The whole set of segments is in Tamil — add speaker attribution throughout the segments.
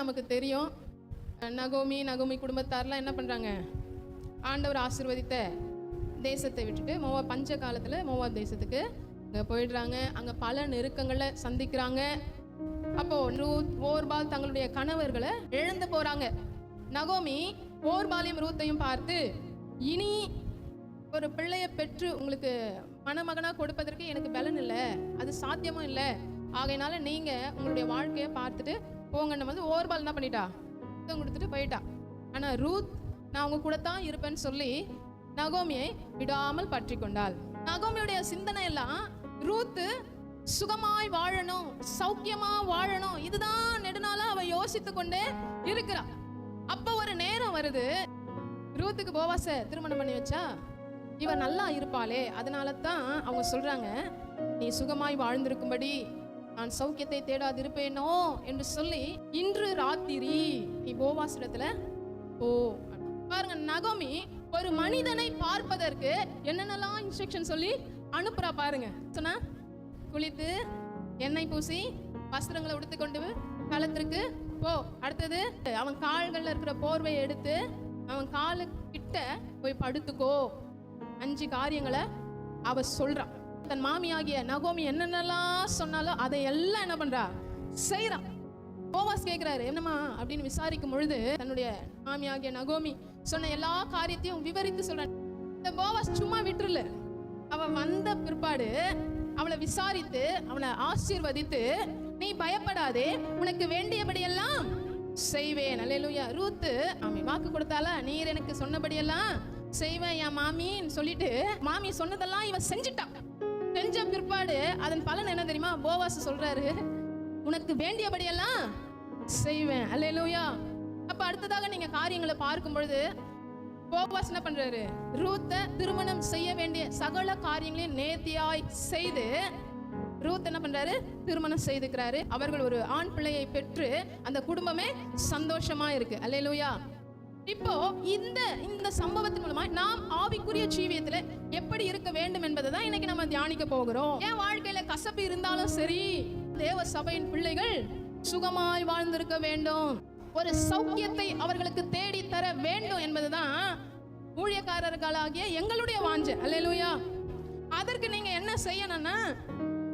Speaker 1: நமக்கு தெரியும். நகோமி நகோமி குடும்பத்தார்லாம் என்ன பண்ணுறாங்க ஆண்டவர் ஆசிர்வதித்த தேசத்தை விட்டுட்டு மோவா பஞ்ச காலத்தில் மோவா தேசத்துக்கு அங்கே போயிடுறாங்க. அங்கே பல நெருக்கங்களை சந்திக்கிறாங்க. அப்போது ரூத் ஓர்பால் தங்களுடைய கணவர்களை இழந்து போகிறாங்க நகோமி ஓர்பாலையும் ரூத்தையும் பார்த்து இனி ஒரு பிள்ளையை பெற்று உங்களுக்கு மணமகனாக கொடுப்பதற்கு எனக்கு பலன் இல்லை. அது சாத்தியமும் இல்லை. ஆகையினால நீங்க உங்களுடைய வாழ்க்கையை பார்த்துட்டு போங்கன்னு வந்து ஓர்பால் என்ன பண்ணிட்டா? முத்தம் கொடுத்துட்டு போயிட்டா. ஆனா ரூத் நான் உங்க கூட தான் இருப்பேன்னு சொல்லி நகோமியை விடாமல் பற்றி கொண்டாள். நகோமியுடைய சிந்தனை எல்லாம் ரூத்து சுகமாய் வாழணும் சௌக்கியமா வாழணும் இதுதான் நெடுநாளா அவ யோசித்து கொண்டே இருக்கிறா. அப்ப ஒரு நேரம் வருது. ரூத்துக்கு போவாச திருமணம் பண்ணி வச்சா? இவ நல்லா இருப்பாளே. அதனால தான் அவங்க சொல்றாங்க நீ சுகமாய் வாழ்ந்திருக்கும்படி நான் சௌக்கியத்தை தேடாதிருப்பேனோ என்று சொல்லி இன்று ராத்திரி நீ போவாசிடத்துல ஓ பாருங்க நகோமி ஒரு மனிதனை பார்ப்பதற்கு என்னென்னலாம் இன்ஸ்ட்ரக்ஷன் சொல்லி அனுப்புறா பாருங்க. சொன்னா குளித்து எண்ணெய் பூசி வஸ்திரங்களை உடுத்து கொண்டு களத்திற்கு போ. அடுத்தது அவன் கால்கள்ல இருக்கிற போர்வையை எடுத்து அவன் காலு கிட்ட போய் படுத்துக்கோ. அஞ்சு காரியங்களை அவ சொல்றான் தன் மாமியாகிய நகோமி என்னென்னலாம் சொன்னாலும் அதை எல்லாம் என்ன பண்றா? செய்யறான் போவாஸ் கேட்கிறாரு என்னம்மா அப்படின்னு விசாரிக்கும் பொழுது தன்னுடைய மாமியாகிய நகோமி சொன்ன எல்லா காரியத்தையும் விவரித்து சொல்றான் இந்த போவாஸ் சும்மா விட்டுருல. அவன் வந்த பிற்பாடு அவளை விசாரித்து அவளை ஆசீர்வதித்து நீ பயப்படாதே உனக்கு வேண்டியபடியெல்லாம் செய்வேன். அல்லேலூயா. ரூத்து அவன் வாக்கு கொடுத்தால நீர் எனக்கு சொன்னபடியெல்லாம் செய்வேன் என் மாமின்னு சொல்லிட்டு மாமி சொன்னதெல்லாம் இவன் செஞ்சுட்டான். பிற்பாடு அதன் பலன் என்ன தெரியுமா? போவாஸ் சொல்றாரு. உனக்கு வேண்டியபடியெல்லாம் செய்வேன். அல்லேலூயா. அப்ப அடுத்ததாக நீங்க காரியங்களை பார்க்கும் பொழுது போவாஸ் என்ன பண்றாரு? ரூத்தை திருமணம் செய்ய வேண்டிய சகல காரியங்களையும் நேர்த்தியாய் செய்து ரூத் என்ன பண்றாரு? திருமணம் செய்துக்கிறாரு. அவர்கள் ஒரு ஆண் பிள்ளையை பெற்று அந்த குடும்பமே சந்தோஷமா இருக்கு. அல்லேலூயா. இப்போ இந்த இந்த சம்பவத்தின் மூலமா நாம் ஆவிக்குரிய ஜீவியத்துல எப்படி இருக்க வேண்டும் என்பதை தான் இன்னைக்கு நம்ம தியானிக்க போகிறோம். என் வாழ்க்கையில கசப்பு இருந்தாலும் சரி தேவ சபையின் பிள்ளைகள் சுகமாய் வாழ்ந்திருக்க வேண்டும். ஒரு சௌக்கியத்தை அவர்களுக்கு தேடி தர வேண்டும் என்பதுதான் ஊழியக்காரர்களாகிய எங்களுடைய வாஞ்ச. அல்லேலூயா. அதற்கு நீங்க என்ன செய்யணும்னா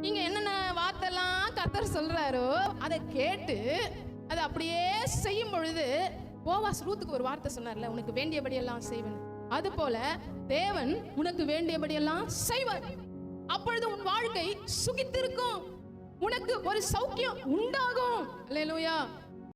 Speaker 1: நீங்க என்னென்ன வார்த்தைலாம் கத்தர் சொல்றாரோ அதை கேட்டு அதை அப்படியே செய்யும் பொழுது போவாஸ் ரூத்துக்கு ஒரு வார்த்தை சொன்னார்ல உனக்கு வேண்டியபடியெல்லாம் செய்வன். அது போல தேவன் உனக்கு வேண்டியபடியெல்லாம் செய்வார். அப்பொழுது உன் வாழ்க்கை சுகித்திருக்கும். உனக்கு ஒரு சௌக்கியம் உண்டாகும். இல்லையா